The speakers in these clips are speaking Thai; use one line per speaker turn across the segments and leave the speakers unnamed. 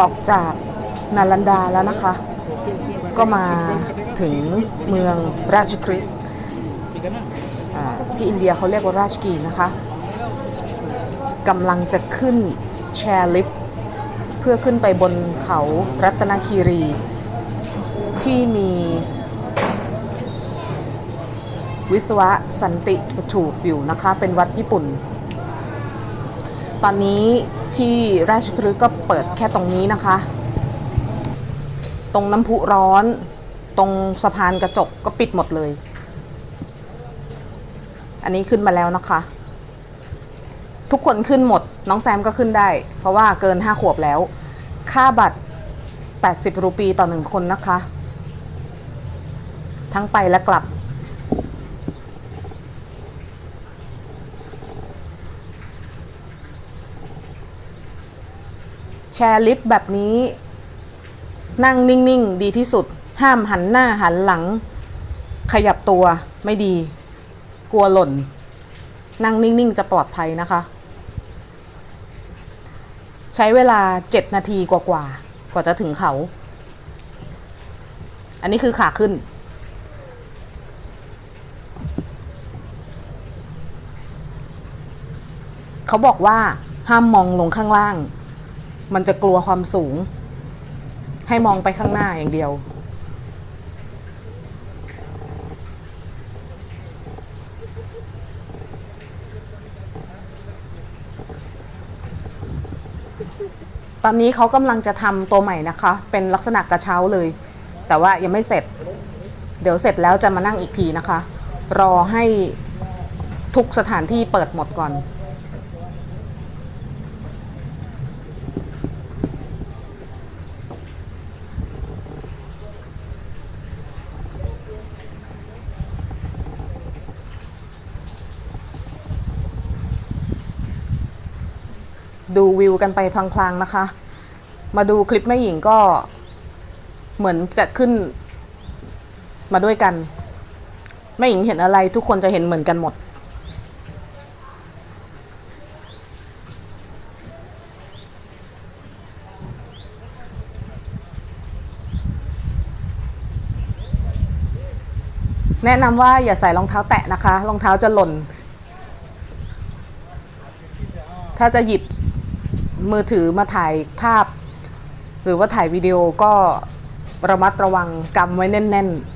ออกจากนาลันดาแล้วนะคะ ก็มาถึงเมืองราชคริตอ่าที่อินเดียเขาเรียกว่าราชกีนะคะกำลังจะขึ้นแชร์ลิฟต์เพื่อขึ้นไปบนเขารัตนคีรี ที่มีวิศวะสันติสถูปอยู่นะคะ เป็นวัดญี่ปุ่น ตอนนี้ ที่ราชคฤห์ก็เปิดแค่ตรงนี้นะคะ ตรงน้ำพุร้อน ตรงสะพานกระจกก็ปิดหมดเลย อันนี้ขึ้นมาแล้วนะคะ ทุกคนขึ้นหมด น้องแซมก็ขึ้นได้ เพราะว่าเกิน 5 ขวบแล้ว ค่าบัตร 80 รูปีต่อหนึ่งคนนะคะ ทั้งไปและกลับ แชร์ลิฟต์แบบนี้ นั่งนิ่งๆ ดีที่สุด ห้ามหันหน้าหันหลัง ขยับตัวไม่ดี กลัวหล่น นั่งนิ่งๆ จะปลอดภัยนะคะ ใช้เวลา 7 นาทีกว่าๆกว่าจะถึงเขา อันนี้คือขาขึ้นเขาบอกว่าห้ามมองลงข้างล่าง มันจะกลัวความสูง ให้มองไปข้างหน้าอย่างเดียว ตอนนี้เขากำลังจะทำตัวใหม่นะคะ เป็นลักษณะกระเช้าเลย แต่ว่ายังไม่เสร็จ เดี๋ยวเสร็จแล้วจะมานั่งอีกทีนะคะ รอให้ทุกสถานที่เปิดหมดก่อน ดูวิวกันไปพลางๆนะคะ มาดูคลิปแม่หญิงก็เหมือนจะขึ้นมาด้วยกัน แม่หญิงเห็นอะไรทุกคนจะเห็นเหมือนกันหมด แนะนำว่าอย่าใส่รองเท้าแตะนะคะ รองเท้าจะหล่น ถ้าจะหยิบ มือถือมาถ่ายภาพ หรือว่าถ่ายวิดีโอก็ระมัดระวังกำไว้แน่น ๆ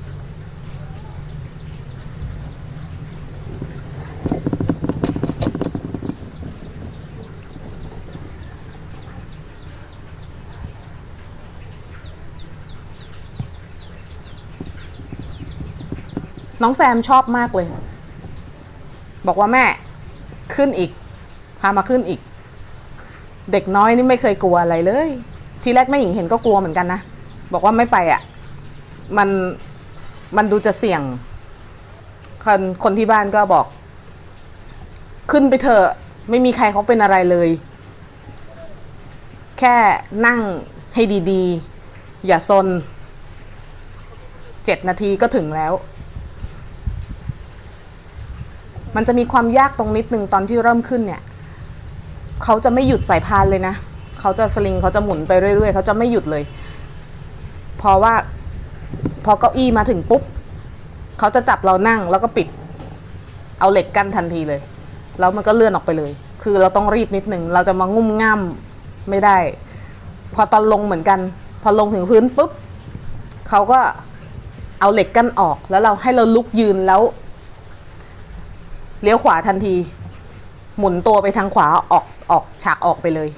น้องแซมชอบมากเลย บอกว่าแม่ขึ้นอีก พามาขึ้นอีก เด็กน้อยนี่ไม่เคยกลัวอะไรเลย ทีแรกแม่หญิงเห็นก็กลัวเหมือนกันนะบอกว่าไม่ไปอะ่ะ มันมันดูจะเสี่ยง คนคนที่บ้านก็บอก ขึ้นไปเถอะไม่มีใครเขาเป็นอะไรเลย แค่นั่งให้ดีๆ อย่าซนเจ็ดนาทีก็ถึงแล้ว มันจะมีความยากตรงนิดนึงตอนที่เริ่มขึ้นเนี่ย เขาจะไม่หยุดสายพานเลยนะเขาจะสลิงเขาจะหมุนไปเรื่อยๆเขาจะไม่หยุดเลยเพราะว่าพอเก้าอี้มาถึงปุ๊บเขาจะจับเรานั่งแล้วก็ปิด เอาเหล็กกั้นทันทีเลย แล้วมันก็เลื่อนออกไปเลย คือเราต้องรีบนิดนึงเราจะมางุ่มง่ามไม่ได้ พอตอนลงเหมือนกัน พอลงถึงพื้นปุ๊บเขาก็เอาเหล็กกั้นออกแล้วเราให้เราลุกยืนแล้วเลี้ยวขวาทันที หมุนตัวไปทางขวาออก ออกฉากออกไปเลย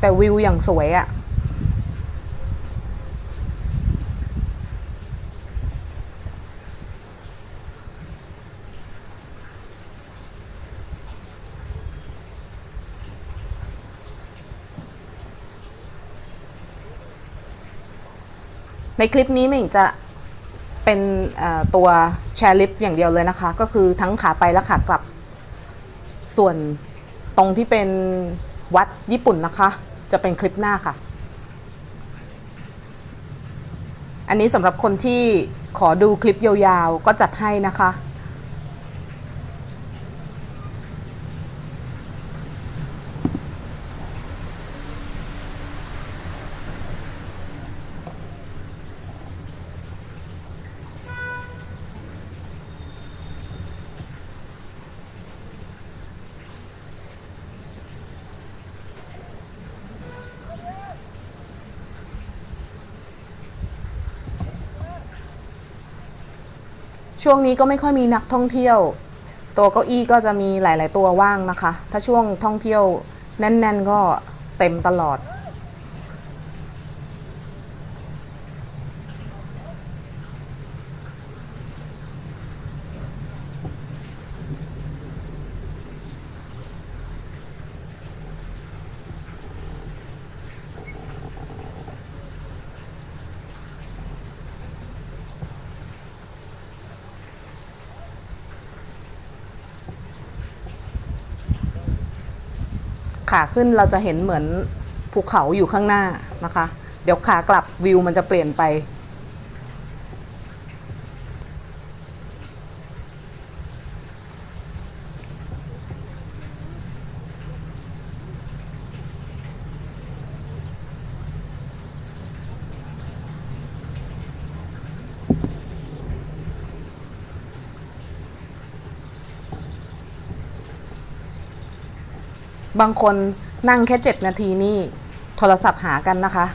แต่วิวอย่างสวยอะ่ะ ในคลิปนี้ไม่หญิงจะเป็นตัวแชร์ลิฟต์อย่างเดียวเลยนะคะ ก็คือทั้งขาไปและขากลับ ส่วนตรงที่เป็นวัดญี่ปุ่นนะคะ จะเป็นคลิปหน้าค่ะ อันนี้สำหรับคนที่ขอดูคลิปยาวๆ ก็จัดให้นะคะ ช่วงนี้ก็ไม่ค่อยมีนักท่องเที่ยว ตัวเก้าอี้ก็จะมีหลาย ๆ ตัวว่างนะคะ ถ้าช่วงท่องเที่ยวแน่น ๆ ก็เต็มตลอด ขาขึ้นเราจะเห็นเหมือนภูเขาอยู่ข้างหน้านะคะ เดี๋ยวขากลับวิวมันจะเปลี่ยนไป บางคนนั่งแค่เจ็ดนาทีนี่ โทรศัพท์หากันนะคะ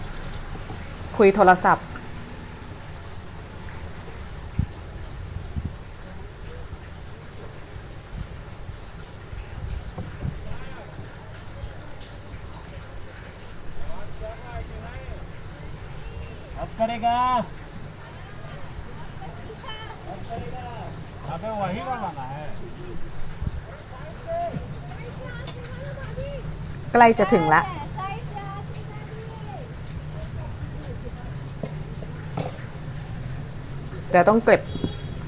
คุยโทรศัพท์
अब करेगा अब करेगा अबे वही बनाना है
ใกล้จะถึงละแต่ต้องเก็บ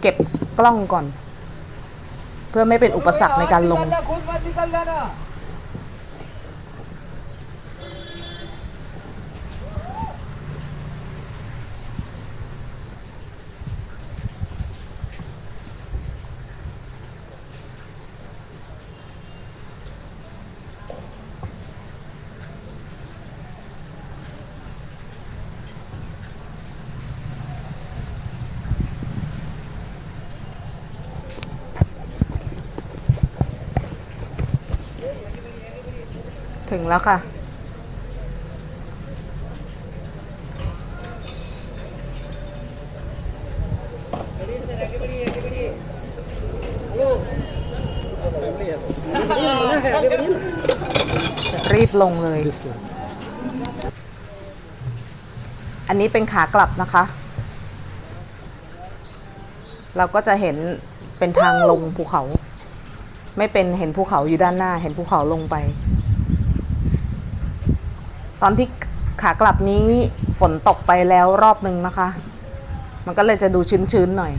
เก็บกล้องก่อน เพื่อไม่เป็นอุปสรรคในการลง ถึงแล้วค่ะ รีบลงเลย อันนี้เป็นขากลับนะคะ เราก็จะเห็นเป็นทางลงภูเขา ไม่เป็นเห็นภูเขาอยู่ด้านหน้า เห็นภูเขาลงไป ตอนที่ขากลับนี้ฝนตกไปแล้วรอบหนึ่งนะคะ มันก็เลยจะดูชื้นๆหน่อย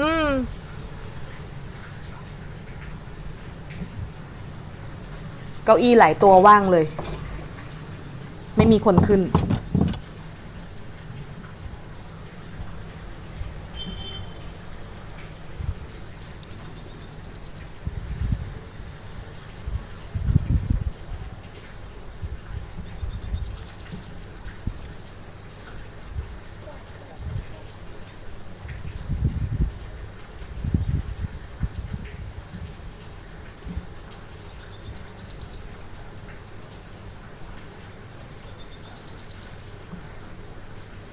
อืมเก้าอี้หลายตัวว่างเลย ไม่มีคนขึ้น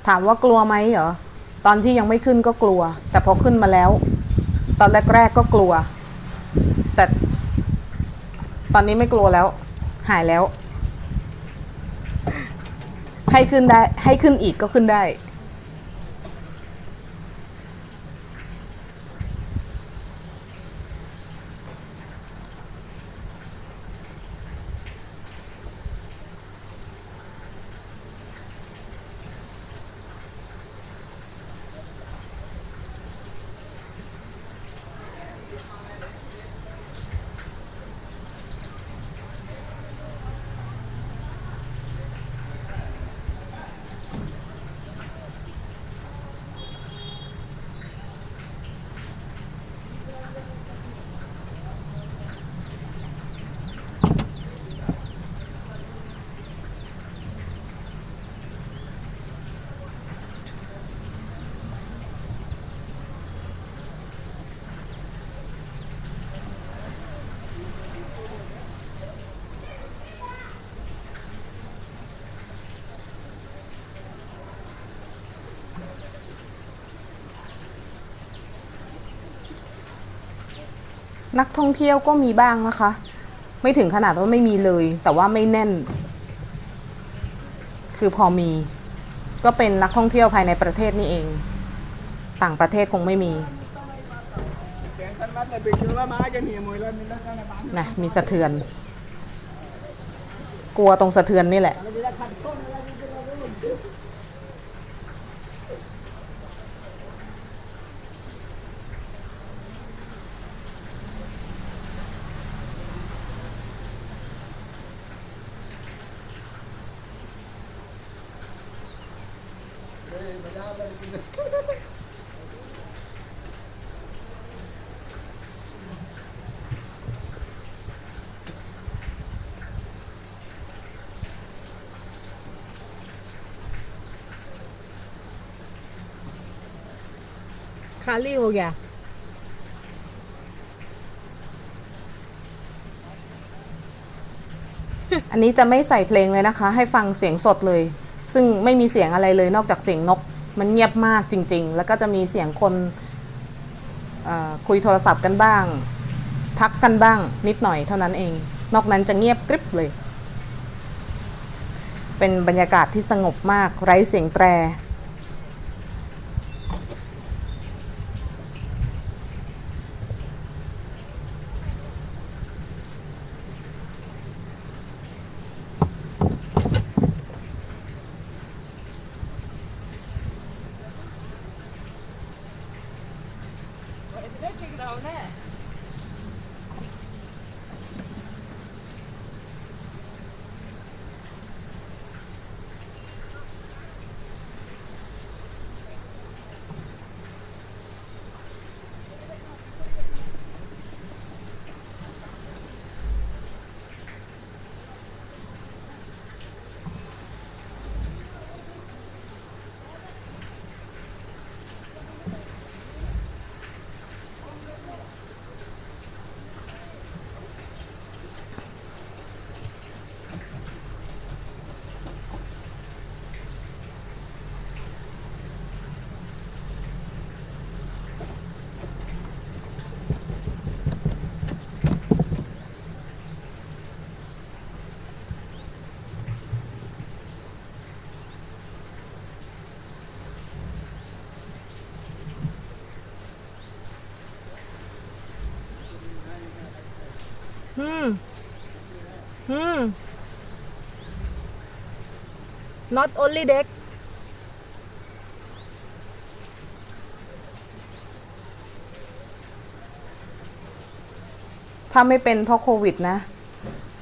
ถามว่ากลัวไหมเหรอตอนที่ยังไม่ขึ้นก็กลัว แต่พอขึ้นมาแล้ว ตอนแรกๆก็กลัว แต่ตอนนี้ไม่กลัวแล้ว หายแล้ว ให้ขึ้นได้ ให้ขึ้นอีกก็ขึ้นได้ นักท่องเที่ยวก็มีบ้างนะคะ ไม่ถึงขนาดว่าไม่มีเลย แต่ว่าไม่แน่น คือพอมี ก็เป็นนักท่องเที่ยวภายในประเทศนี่เอง ต่างประเทศคงไม่มีนะมีสะเทือน กลัวตรงสะเทือนนี่แหละ खाली हो गयाอันนี้จะไม่ใส่เพลงเลยนะคะ ให้ฟังเสียงสดเลย ซึ่งไม่มีเสียงอะไรเลยนอกจากเสียงนก มันเงียบมากจริง ๆ แล้วก็จะมีเสียงคนคุยโทรศัพท์กันบ้าง ทักกันบ้างนิดหน่อยเท่านั้นเอง นอกนั้นจะเงียบกริบเลย เป็นบรรยากาศที่สงบมากไร้เสียงแตร อืม อืม not only deck ถ้าไม่เป็นเพราะโควิดนะ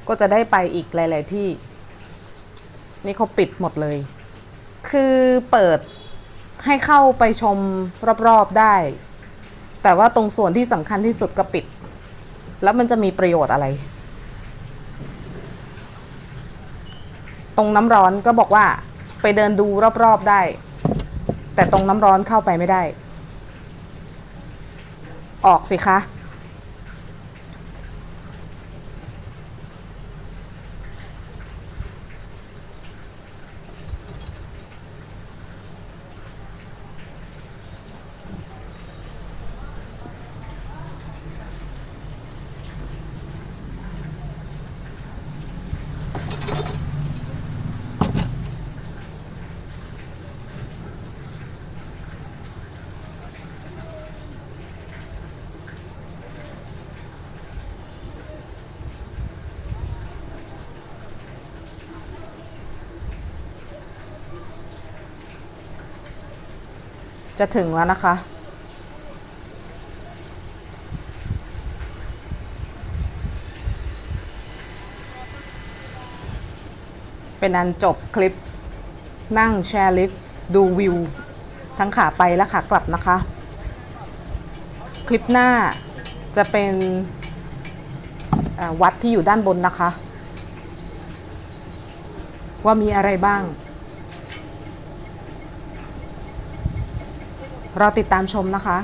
ก็จะได้ไปอีกหลาย ๆ ที่ นี่เขาปิดหมดเลย คือเปิดให้เข้าไปชมรอบ ๆ ได้ แต่ว่าตรงส่วนที่สำคัญที่สุดก็ปิด แล้วมันจะมีประโยชน์อะไร ตรงน้ำร้อนก็บอกว่าไปเดินดูรอบๆได้ แต่ตรงน้ำร้อนเข้าไปไม่ได้ ออกสิคะ จะถึงแล้วนะคะ เป็นอันจบคลิปนั่งแชร์ลิฟต์ดูวิว ทั้งขาไปและขากลับนะคะ คลิปหน้าจะเป็นวัดที่อยู่ด้านบนนะคะ ว่ามีอะไรบ้าง รอติดตามชมนะคะ